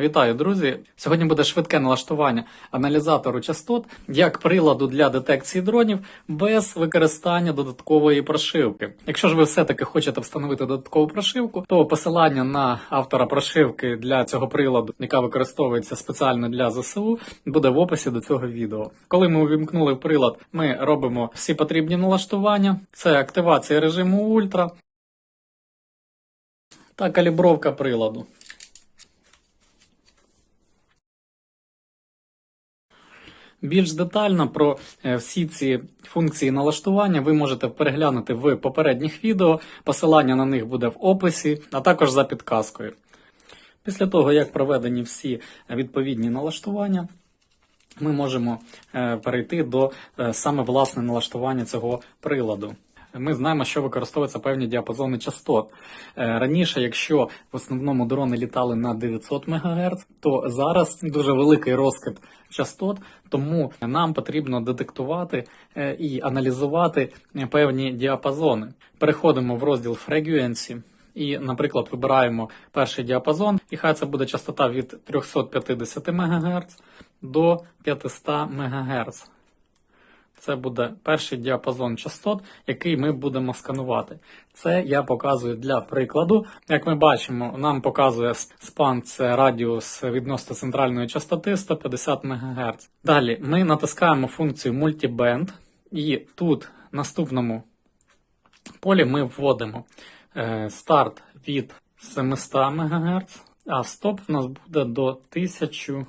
Вітаю, друзі! Сьогодні буде швидке налаштування аналізатору частот як приладу для детекції дронів без використання додаткової прошивки. Якщо ж ви все-таки хочете встановити додаткову прошивку, то посилання на автора прошивки для цього приладу, яка використовується спеціально для ЗСУ, буде в описі до цього відео. Коли ми увімкнули прилад, ми робимо всі потрібні налаштування. Це активація режиму ультра та калібровка приладу. Більш детально про е, всі ці функції налаштування ви можете переглянути в попередніх відео. Посилання на них буде в описі, а також за підказкою. Після того, як проведені всі відповідні налаштування, ми можемо е, перейти до е, саме власне налаштування цього приладу. Ми знаємо, що використовуються певні діапазони частот. Е, Раніше, якщо в основному дрони літали на 900 МГц, то зараз дуже великий розкид частот, тому нам потрібно детектувати е, і аналізувати е, певні діапазони. Переходимо в розділ Frequency. І, наприклад, вибираємо перший діапазон, і хай це буде частота від 350 МГц до 500 МГц. Це буде перший діапазон частот, який ми будемо сканувати. Це я показую для прикладу. Як ми бачимо, нам показує спан це радіус відносно центральної частоти 150 МГц. Далі ми натискаємо функцію Multiband, і тут в наступному полі ми вводимо е, старт від 700 МГц, а стоп в нас буде до 1000,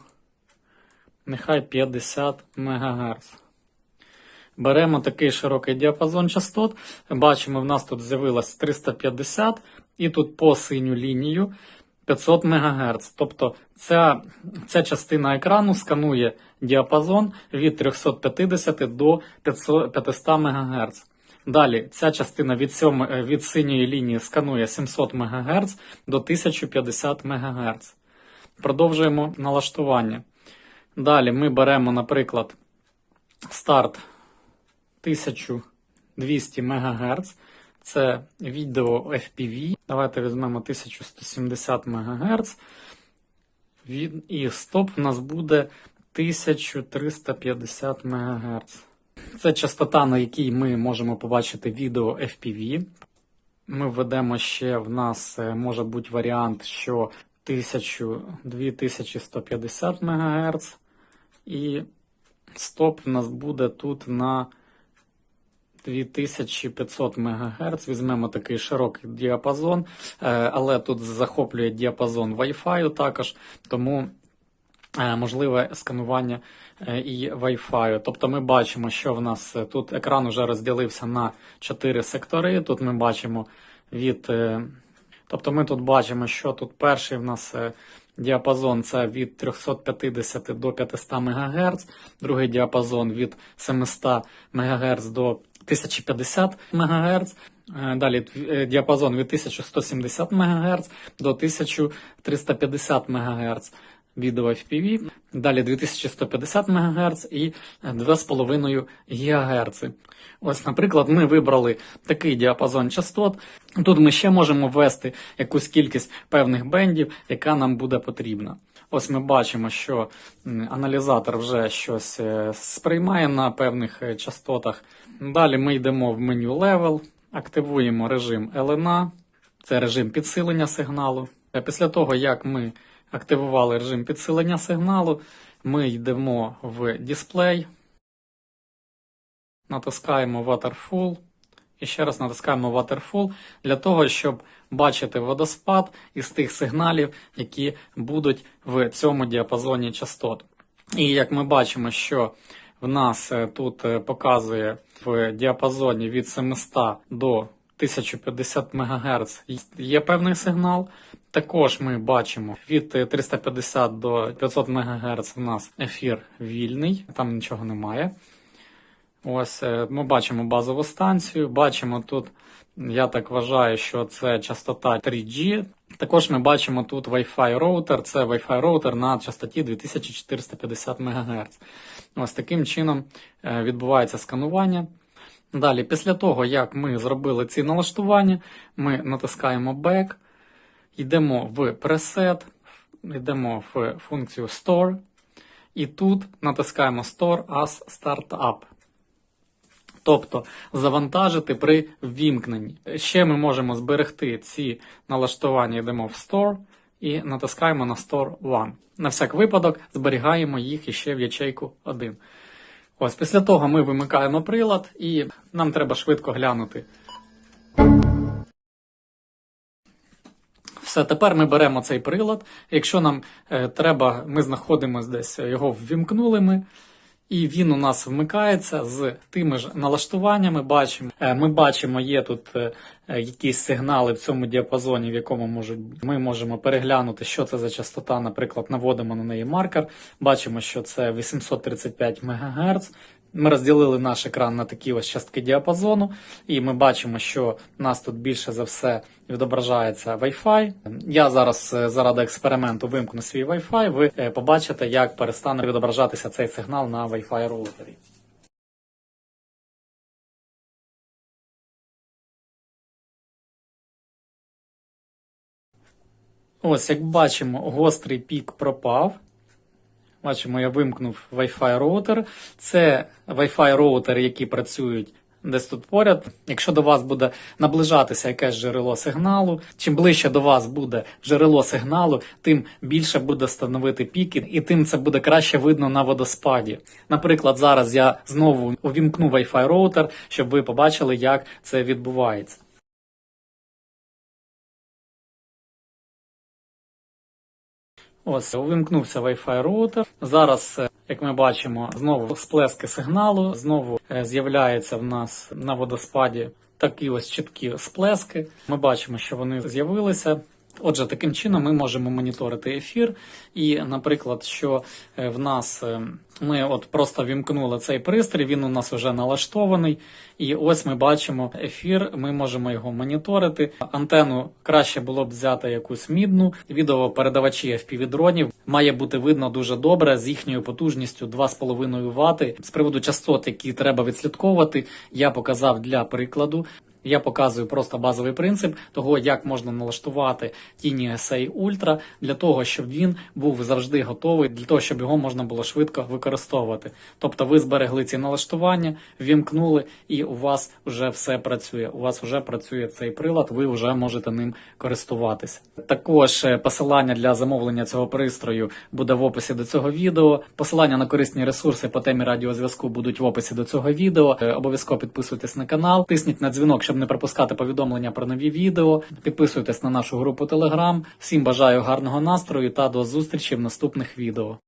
нехай 50 МГц. Беремо такий широкий діапазон частот. Бачимо, в нас тут з'явилось 350, і тут по синю лінію 500 МГц. Тобто ця, ця частина екрану сканує діапазон від 350 до 500, 500 МГц. Далі ця частина від, сьом, від синьої лінії сканує 700 МГц до 1050 МГц. Продовжуємо налаштування. Далі ми беремо, наприклад, старт 1200 МГц. Це відео FPV. Давайте візьмемо 1170 МГц. І стоп в нас буде 1350 МГц. Це частота, на якій ми можемо побачити відео FPV. Ми введемо ще в нас е, може бути варіант, що 1000 2150 МГц. І стоп в нас буде тут на 2500 МГц. Візьмемо такий широкий діапазон, е, але тут захоплює діапазон Wi-Fi також, тому е, можливе сканування е, і Wi-Fi. Тобто ми бачимо, що в нас тут екран вже розділився на 4 сектори. Тут ми бачимо від. Тобто ми тут бачимо, що тут перший в нас діапазон це від 350 до 500 МГц, другий діапазон від 700 МГц до 1050 МГц. Далі діапазон від 1170 МГц до 1350 МГц відео FPV. Далі 2150 МГц і 2,5 ГГц. Ось, наприклад, ми вибрали такий діапазон частот. Тут ми ще можемо ввести якусь кількість певних бендів, яка нам буде потрібна. Ось ми бачимо, що аналізатор вже щось е, сприймає на певних е, частотах. Далі ми йдемо в меню Level, активуємо режим LNA, це режим підсилення сигналу. Е, після того, як ми активували режим підсилення сигналу, ми йдемо в дисплей, натискаємо Waterfall. І ще раз натискаємо Waterfall для того, щоб бачити водоспад із тих сигналів, які будуть в цьому діапазоні частот. І як ми бачимо, що в нас е, тут е, показує в діапазоні від 700 до 1050 МГц є певний сигнал. Також ми бачимо від 350 до 500 МГц в нас ефір вільний, там нічого немає. Ось е, ми бачимо базову станцію, бачимо тут, я так вважаю, що це частота 3G. Також ми бачимо тут Wi-Fi роутер, це Wi-Fi роутер на частоті 2450 МГц. Ось таким чином е, відбувається сканування. Далі, після того, як ми зробили ці налаштування, ми натискаємо Back, йдемо в пресет, йдемо в функцію Store, і тут натискаємо Store as Startup. Тобто завантажити при ввімкненні. Ще ми можемо зберегти ці налаштування, йдемо в Store і натискаємо на Store One. На всяк випадок зберігаємо їх іще в ячейку 1. Ось після того ми вимикаємо прилад і нам треба швидко глянути. Все, тепер ми беремо цей прилад. Якщо нам е, треба, ми знаходимося десь, е, його ввімкнули ми, і він у нас вмикається з тими ж налаштуваннями. Бачимо, Е, ми бачимо, є тут е, е, якісь сигнали в цьому діапазоні, в якому можуть ми можемо переглянути, що це за частота. Наприклад, наводимо на неї маркер. Бачимо, що це 835 МГц. Ми розділили наш екран на такі ось частки діапазону, і ми бачимо, що нас тут більше за все відображається Wi-Fi. Я зараз е, заради експерименту вимкну свій Wi-Fi. Ви е, побачите, як перестане відображатися цей сигнал на Wi-Fi роутері. Ось, як бачимо, гострий пік пропав. Бачимо, я вимкнув Wi-Fi роутер. Це Wi-Fi роутери, які працюють десь тут поряд. Якщо до вас буде наближатися якесь джерело сигналу, чим ближче до вас буде джерело сигналу, тим більше буде становити піки, і тим це буде краще видно на водоспаді. Наприклад, зараз я знову увімкну Wi-Fi роутер, щоб ви побачили, як це відбувається. Ось увімкнувся Wi-Fi роутер. Зараз, е, як ми бачимо, знову сплески сигналу. Знову з'являються в нас на водоспаді такі ось чіткі сплески. Ми бачимо, що вони з'явилися. Отже, таким чином ми можемо моніторити ефір. І, наприклад, що е, в нас е, ми от просто вімкнули цей пристрій, він у нас вже налаштований. І ось ми бачимо ефір, ми можемо його моніторити. Антенну краще було б взяти якусь мідну. Відеопередавачі FPV-дронів має бути видно дуже добре з їхньою потужністю 2,5 Вт. З приводу частот, які треба відслідковувати, я показав для прикладу. Я показую просто базовий принцип того, як можна налаштувати Tiny SA Ultra для того, щоб він був завжди готовий, для того, щоб його можна було швидко використовувати. Тобто ви зберегли ці налаштування, вімкнули, і у вас вже все працює. У вас вже працює цей прилад, ви вже можете ним користуватися. Також е, посилання для замовлення цього пристрою буде в описі до цього відео. Посилання на корисні ресурси по темі радіозв'язку будуть в описі до цього відео. Е, Обов'язково підписуйтесь на канал, тисніть на дзвінок, щоб не пропускати повідомлення про нові відео. Підписуйтесь на нашу групу Telegram. Всім бажаю гарного настрою та до зустрічі в наступних відео.